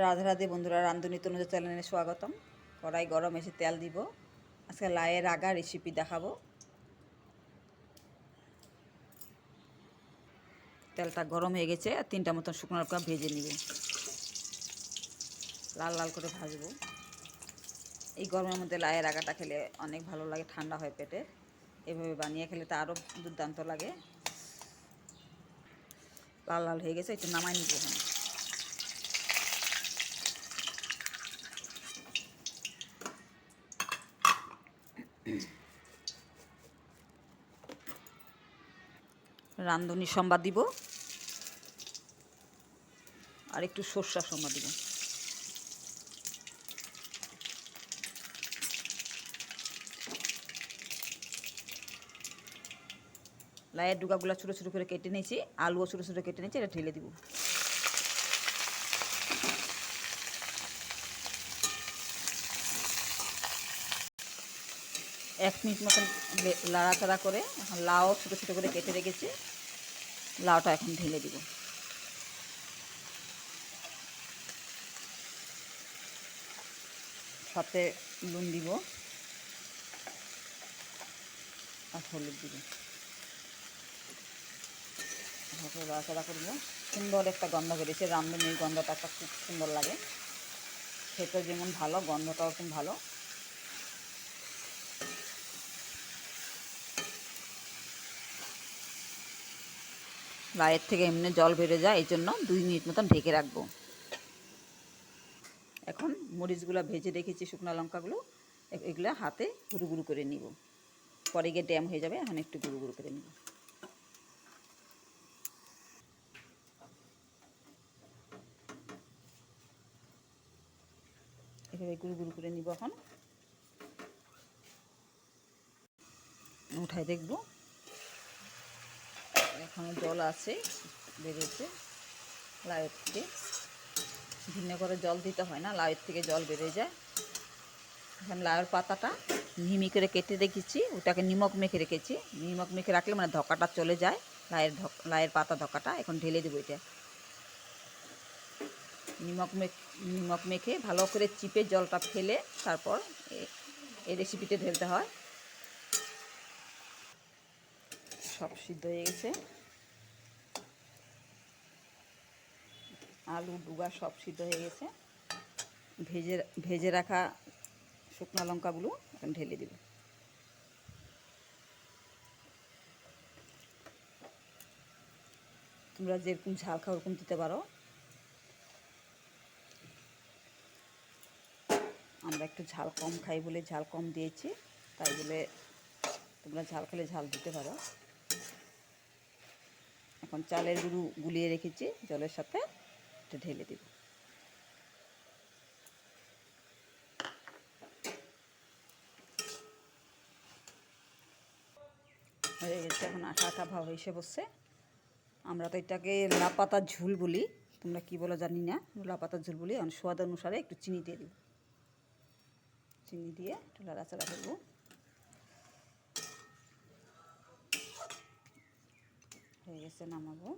রাধে রাধে বন্ধুরা রান্ধুনি তনুজা চ্যানেলে স্বাগতম। কড়াই গরম এসে তেল দিব। আজকে লায়ের আগা রেসিপি দেখাবো। তেলটা গরম হয়ে গেছে, আর তিনটা মতন শুকনো লঙ্কা ভেজে নিব। লাল লাল করে ভাজবো। এই গরমের মধ্যে লায়ের আগাটা খেলে অনেক ভালো লাগে, ঠান্ডা হয় পেটে। এভাবে বানিয়ে খেলে তো আরও দুর্দান্ত লাগে। লাল লাল হয়ে গেছে, একটু নামাই নিব এখানে। রান্ধনি সম্বাদ দিব। আর একটু সর্ষা সম্বাদ দিব। লাইয়ের ডুগাগুলো ছোটো ছোটো করে কেটে নিয়েছি, আলুও ছোটো ছোটো কেটে নিয়েছি, এটা ঢেলে দিব। এক মিনিট মতন লাড়াচাড়া করে এখন লাউ ছোটো ছোটো করে কেটে রেখেছি। লাউটা এখন ঢেলে দিব। সাথে নুন দিব আর হলুদ দিব। লাড়াচাড়া করব। সুন্দর একটা গন্ধ বেরিয়েছে। রামধনির গন্ধটা একটা খুব সুন্দর লাগে। খেতে যেমন ভালো, গন্ধটাও খুব ভালো। লাইয়ের থেকে এমনি জল বেড়ে যায়, এই জন্য দুই মিনিট মতন ঢেকে রাখব। এখন মরিচগুলো ভেজে রেখেছি শুকনো লঙ্কাগুলো এগুলো হাতে গুঁড়ো গুঁড়ো করে নিব। পরে গিয়ে ড্যাম হয়ে যাবে, এখন একটু গুঁড়ো গুঁড়ো করে নিব। এভাবে গুঁড়ো গুঁড়ো করে নিব এখন। উঠাই দেখব। এখনও জল আছে বেরোচ্ছে লাউয়ের থেকে। ভিন্ন করে জল দিতে হয় না লাউয়ের থেকে জল বেড়ে যায়। এখন লাউয়ের পাতাটা মিহি করে কেটে রেখেছি, ওটাকে নিমক মেখে রেখেছি। নিমক মেখে রাখলে মানে ধকাটা চলে যায় লায়ের ধক লায়ের পাতা ধকাটা। এখন ঢেলে দেবো এটা। নিমক মেখ নিমক মেখে ভালো করে চিপে জলটা ফেলে তারপর এই রেসিপিতে ঢেলতে হয়। সব সিদ্ধ হয়ে গেছে। আলু ডুগা সব সিদ্ধ হয়ে গেছে। ভেজে ভেজে রাখা শুকনো লঙ্কাগুলো এখন ঢেলে দিব। তোমরা যেরকম ঝাল খাও, ওরকম দিতে পারো। আমরা একটু ঝাল কম খাই বলে ঝাল কম দিয়েছি, তাই বলে তোমরা ঝাল খেলে ঝাল দিতে পারো। এখন চালের গুঁড়ো গুলিয়ে রেখেছি, জলের সাথে। এটা ঢেলে দিব। হয়ে গেছে, এখন আঠা আঠা ভাব এসে বসছে। আমরা তো এটাকে লাপাতার ঝুল বলি, তোমরা কি বলো জানি না। লাপাতার ঝুল বলি, এখন স্বাদ অনুসারে একটু চিনি দিয়ে দিব। চিনি দিয়ে একটু লাড়াচাড়া করব। হয়ে গেছে, নামাবো।